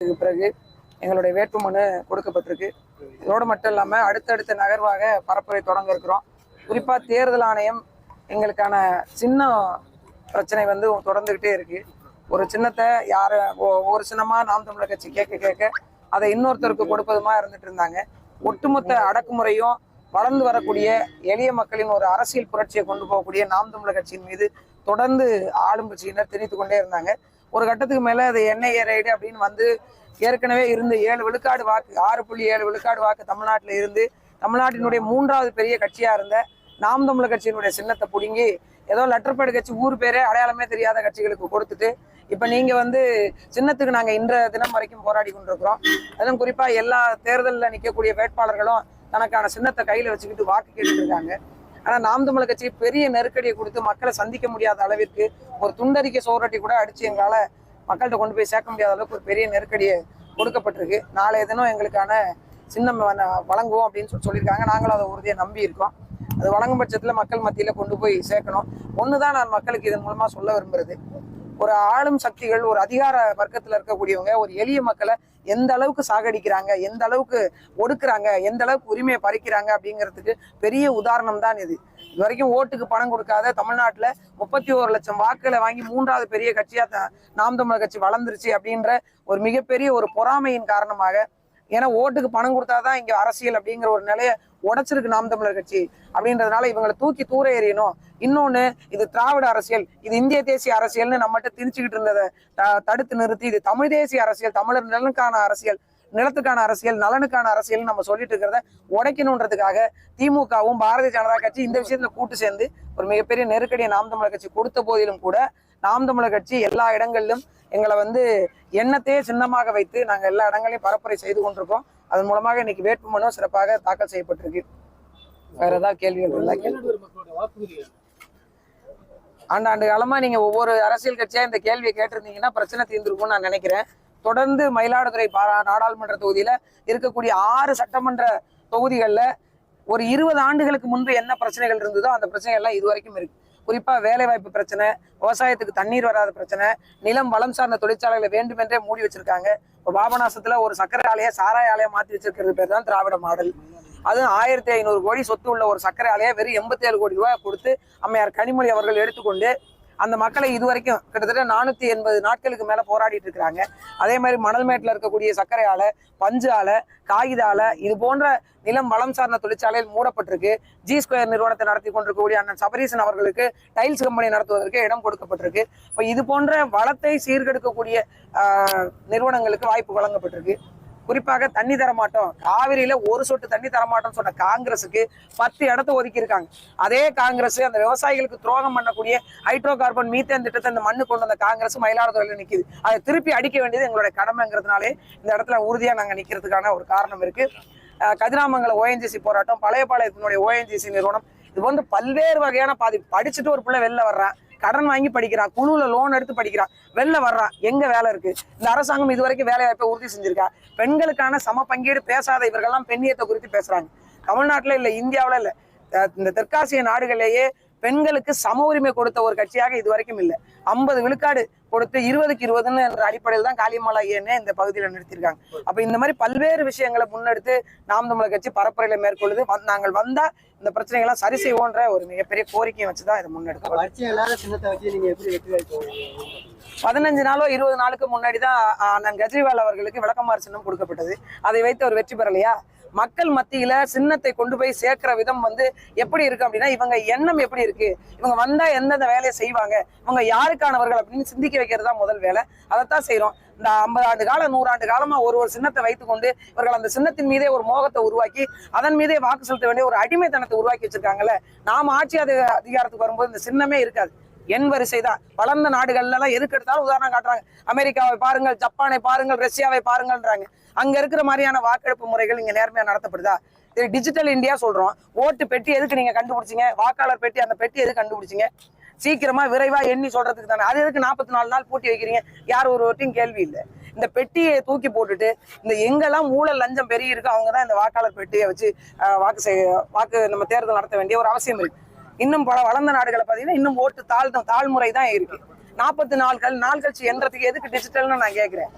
இதுக்கு பிறகு எங்களுடைய வேட்புமனு கொடுக்கப்பட்டிருக்கு. இதோடு மட்டும் இல்லாமல் அடுத்தடுத்த நகர்வாக பரப்புரை தொடங்க இருக்கிறோம். குறிப்பாக தேர்தல் ஆணையம் எங்களுக்கான சின்ன பிரச்சனை வந்து தொடர்ந்துக்கிட்டே இருக்கு. ஒரு சின்னத்தை யார் ஒவ்வொரு சின்னமாக நாம் தமிழர் கட்சி கேட்க கேட்க அதை இன்னொருத்தருக்கு கொடுப்பதுமா இருந்துட்டு இருந்தாங்க. ஒட்டுமொத்த அடக்குமுறையும் வளர்ந்து வரக்கூடிய எளிய மக்களின் ஒரு அரசியல் புரட்சியை கொண்டு போகக்கூடிய நாம் தமிழர் கட்சியின் மீது தொடர்ந்து ஆளும் கட்சியினர் திணித்து கொண்டே இருந்தாங்க. ஒரு கட்டத்துக்கு மேல அது என்ஐஏ ரைடு அப்படின்னு வந்து ஏற்கனவே இருந்த ஏழு விழுக்காடு வாக்கு ஆறு புள்ளி ஏழு விழுக்காடு வாக்கு தமிழ்நாட்டில் இருந்து தமிழ்நாட்டினுடைய மூன்றாவது பெரிய கட்சியாக இருந்த நாம் தமிழர் கட்சியினுடைய சின்னத்தை பிடுங்கி ஏதோ லெட்டர்பேடு கட்சி ஊர் பேரே அடையாளமே தெரியாத கட்சிகளுக்கு கொடுத்துட்டு இப்போ நீங்கள் வந்து சின்னத்துக்கு நாங்கள் இன்ற தினம் வரைக்கும் போராடி கொண்டிருக்கிறோம். அதுவும் குறிப்பாக எல்லா தேர்தலில் நிற்கக்கூடிய வேட்பாளர்களும் தனக்கான சின்னத்தை கையில் வச்சுக்கிட்டு வாக்கு கேட்டுருக்காங்க ஆனால் ஆனா நாம் தமிழர் கட்சி பெரிய நெருக்கடியை கொடுத்து மக்களை சந்திக்க முடியாத அளவிற்கு ஒரு துண்டறிக்கை சோரட்டி கூட அடிச்சு எங்களால மக்கள்கிட்ட கொண்டு போய் சேர்க்க முடியாத அளவுக்கு ஒரு பெரிய நெருக்கடியை கொடுக்கப்பட்டிருக்கு. நாளைய தினம் எங்களுக்கான சின்னம் வ- வழங்குவோம் அப்படின்னு சொல்லி சொல்லியிருக்காங்க. நாங்களும் அதை உறுதியை நம்பி இருக்கோம். அது வழங்கும் பட்சத்தில் மக்கள் மத்தியில் கொண்டு போய் சேர்க்கணும். ஒன்று தான் நான் மக்களுக்கு இதன் மூலமாக சொல்ல விரும்புறது. ஒரு ஆளும் சக்திகள் ஒரு அதிகார வர்க்கத்தில் இருக்கக்கூடியவங்க ஒரு எளிய மக்களை எந்த அளவுக்கு சாகடிக்கிறாங்க எந்த அளவுக்கு ஒடுக்குறாங்க எந்த அளவுக்கு உரிமையை பறிக்கிறாங்க அப்படிங்கிறதுக்கு பெரிய உதாரணம் தான் இது. இது வரைக்கும் ஓட்டுக்கு பணம் கொடுக்காத தமிழ்நாட்டில் முப்பத்தி ஒரு லட்சம் வாக்குகளை வாங்கி மூன்றாவது பெரிய கட்சியாக த- நாம் தமிழர் கட்சி வளர்ந்துருச்சு அப்படின்ற ஒரு மிகப்பெரிய ஒரு பொறாமையின் காரணமாக ஏன்னா ஓட்டுக்கு பணம் கொடுத்தாதான் இங்க அரசியல் அப்படிங்கிற ஒரு நிலையை உடைச்சிருக்கு நாம் தமிழர் கட்சி அப்படின்றதுனால இவங்களை தூக்கி தூர எறியணும். இன்னொன்னு இது திராவிட அரசியல். இது இந்திய தேசிய அரசியல்னு நம்மகிட்ட திணிச்சுக்கிட்டு இருந்ததை தடுத்து நிறுத்தி இது தமிழ் தேசிய அரசியல் தமிழர் நலனுக்கான அரசியல் நிலத்துக்கான அரசியல் நலனுக்கான அரசியல் நம்ம சொல்லிட்டு இருக்கிறத உடைக்கணுன்றதுக்காக திமுகவும் பாரதிய ஜனதா கட்சி இந்த விஷயத்துல கூட்டு சேர்ந்து ஒரு மிகப்பெரிய நெருக்கடியை நாம் தமிழர் கட்சி கொடுத்த போதிலும் கூட நாம் தமிழர் கட்சி எல்லா இடங்களிலும் எங்களை வந்து எண்ணத்தையே சின்னமாக வைத்து நாங்கள் எல்லா இடங்களையும் பரப்புரை செய்து கொண்டிருக்கோம். அதன் மூலமாக இன்னைக்கு வேட்புமனு சிறப்பாக தாக்கல் செய்யப்பட்டிருக்கு. வேற ஏதாவது கேள்விகள் ஆண்டாண்டு காலமா நீங்க ஒவ்வொரு அரசியல் கட்சியா இந்த கேள்வியை கேட்டிருந்தீங்கன்னா பிரச்சனை தீர்ந்திருக்கும்னு நான் நினைக்கிறேன். தொடர்ந்து மயிலாடுதுறை நாடாளுமன்ற தொகுதியில இருக்கக்கூடிய ஆறு சட்டமன்ற தொகுதிகள்ல ஒரு இருபது ஆண்டுகளுக்கு முன்பு என்ன பிரச்சனைகள் இருந்ததோ அந்த பிரச்சனைகள் எல்லாம் இது வரைக்கும் இருக்கு. குறிப்பாக வேலைவாய்ப்பு பிரச்சனை விவசாயத்துக்கு தண்ணீர் வராத பிரச்சனை நிலம் வளம் சார்ந்த தொழிற்சாலைகளை வேண்டுமென்றே மூடி வச்சிருக்காங்க. இப்போ பாபநாசத்தில் ஒரு சர்க்கரை ஆலையை சாராய ஆலையை மாற்றி வச்சிருக்கிறது பேர் தான் திராவிட மாடல். அதுவும் ஆயிரத்தி ஐநூறு கோடி சொத்து உள்ள ஒரு சர்க்கரை ஆலையை வெறும் எண்பத்தி ஏழு கோடி ரூபாய் கொடுத்து அம்மையார் கனிமொழி அவர்கள் எடுத்துக்கொண்டு அந்த மக்களை இதுவரைக்கும் கிட்டத்தட்ட நானூத்தி எண்பது நாட்களுக்கு மேல போராடிட்டு இருக்கிறாங்க. அதே மாதிரி மணல்மேட்டில் இருக்கக்கூடிய சர்க்கரை ஆலை பஞ்சு ஆலை காகித ஆலை இது போன்ற நிலம் வளம் சார்ந்த தொழிற்சாலையில் மூடப்பட்டிருக்கு. ஜி ஸ்கொயர் நிறுவனத்தை நடத்தி கொண்டிருக்கக்கூடிய அண்ணன் சபரீசன் அவர்களுக்கு டைல்ஸ் கம்பெனி நடத்துவதற்கு இடம் கொடுக்கப்பட்டிருக்கு. இப்போ இது போன்ற வளத்தை சீர்கெடுக்கக்கூடிய நிறுவனங்களுக்கு வாய்ப்பு வழங்கப்பட்டிருக்கு. குறிப்பாக தண்ணி தர மாட்டோம் காவிரியில ஒரு சொட்டு தண்ணி தர மாட்டோம்னு சொன்ன காங்கிரஸுக்கு பத்து இடத்த ஒதுக்கி இருக்காங்க அதே காங்கிரஸ் அந்த விவசாயிகளுக்கு துரோகம் பண்ணக்கூடிய ஹைட்ரோ கார்பன் மீத்தேன் திட்டத்தை இந்த மண்ணு கொண்டு வந்த காங்கிரஸ் மயிலாடுதுறையில நிக்குது. அதை திருப்பி அடிக்க வேண்டியது எங்களுடைய கடமைங்கிறதுனாலே இந்த இடத்துல உறுதியா நாங்க நிக்கிறதுக்கான ஒரு காரணம் இருக்கு. கதிராமங்கல ஓஎன்ஜிசி போராட்டம் பழைய பாளையத்தினுடைய ஓஎன்ஜிசி நிறுவனம் இது வந்து பல்வேறு வகையான பாதி படிச்சுட்டு ஒரு பிள்ளை வெளில வர்றான். கடன் வாங்கி படிக்கிறான் குழுவில் லோன் எடுத்து படிக்கிறான் வெளில வர்றான் எங்க வேலை இருக்கு? இந்த அரசாங்கம் இதுவரைக்கும் வேலை வாய்ப்பை உறுதி செஞ்சிருக்கா? பெண்களுக்கான சம பங்கீடு பேசாத இவர்கள்லாம் பெண்ணியத்தை குறித்து பேசுறாங்க. தமிழ்நாட்டுல இல்ல இந்தியாவுல இல்ல. இந்த தெற்காசிய நாடுகளிலேயே பெண்களுக்கு சம உரிமை கொடுத்த ஒரு கட்சியாக இது வரைக்கும் இல்லை. ஐம்பது விழுக்காடு கொடுத்து இருபதுக்கு இருபதுன்னு என்ற அடிப்படையில் தான் காளியம்மாள் ஐயன்னு இந்த பகுதியில் நிறுத்தியிருக்காங்க அப்ப இந்த மாதிரி பல்வேறு விஷயங்களை முன்னெடுத்து நாம் தமிழர் கட்சி பரப்புரையில மேற்கொள்ளுது. நாங்கள் வந்தா இந்த பிரச்சனைகள்லாம் சரி செய்வோன்ற ஒரு மிகப்பெரிய கோரிக்கையை வச்சுதான் இதை முன்னெடுக்கிறோம் பதினஞ்சு நாளோ இருபது நாளுக்கு முன்னாடி தான் அண்ணன் கெஜ்ரிவால் அவர்களுக்கு விளக்கமாறு சின்னம் கொடுக்கப்பட்டது. அதை வைத்து அவர் வெற்றி பெறலையா? மக்கள் மத்தியில சின்னத்தை கொண்டு போய் சேர்க்கிற விதம் வந்து எப்படி இருக்கு அப்படின்னா இவங்க எண்ணம் எப்படி இருக்கு? இவங்க வந்தா எந்தெந்த வேலையை செய்வாங்க? இவங்க யாருக்கானவர்கள் அப்படின்னு சிந்திக்க வைக்கிறது தான் முதல் வேலை. அதைத்தான் செய்யறோம் இந்த ஐம்பது ஆண்டு காலம் நூறாண்டு காலமா ஒரு ஒரு சின்னத்தை வைத்துக்கொண்டு இவர்கள் அந்த சின்னத்தின் மீதே ஒரு மோகத்தை உருவாக்கி அதன் மீதே வாக்கு செலுத்த வேண்டிய ஒரு அடிமைத்தனத்தை உருவாக்கி வச்சிருக்காங்கல்ல நாம ஆட்சி அது அதிகாரத்துக்கு வரும்போது இந்த சின்னமே இருக்காது. என் வரிசை தான் வளர்ந்த நாடுகள்லாம் எதுக்கு எடுத்தாலும் உதாரணம் காட்டுறாங்க. அமெரிக்காவை பாருங்கள் ஜப்பானை பாருங்கள் ரஷ்யாவை பாருங்கள்ன்றாங்க. அங்க இருக்கிற மாதிரியான வாக்கெடுப்பு முறைகள் இங்க நேர்மையா நடத்தப்படுதா? இது டிஜிட்டல் இந்தியா சொல்றோம். ஓட்டு பெட்டி எதுக்கு நீங்க கண்டுபிடிச்சிங்க? வாக்காளர் பெட்டி அந்த பெட்டி எதுக்கு கண்டுபிடிச்சிங்க? சீக்கிரமா விரைவா எண்ணி சொல்றதுக்கு தானே. அது எதுக்கு நாற்பத்தி நாலு நாள் பூட்டி வைக்கிறீங்க? யார் ஒரு ஒருத்தையும் கேள்வி இல்லை. இந்த பெட்டியை தூக்கி போட்டுட்டு இந்த எங்கெல்லாம் ஊழல் லஞ்சம் பெரிய இருக்கோ அவங்க தான் இந்த வாக்காளர் பெட்டியை வச்சு வாக்கு செய்ய வாக்கு நம்ம தேர்தல் நடத்த வேண்டிய ஒரு அவசியம் இருக்கு. இன்னும் பல வளர்ந்த நாடுகளை பார்த்தீங்கன்னா இன்னும் ஓட்டு தாழ் தாழ்முறை தான் இருக்கு. நாற்பத்தி நாலு நாள் கழிச்சு எண்றதுக்கு எதுக்கு டிஜிட்டல்னு நான் கேட்கிறேன்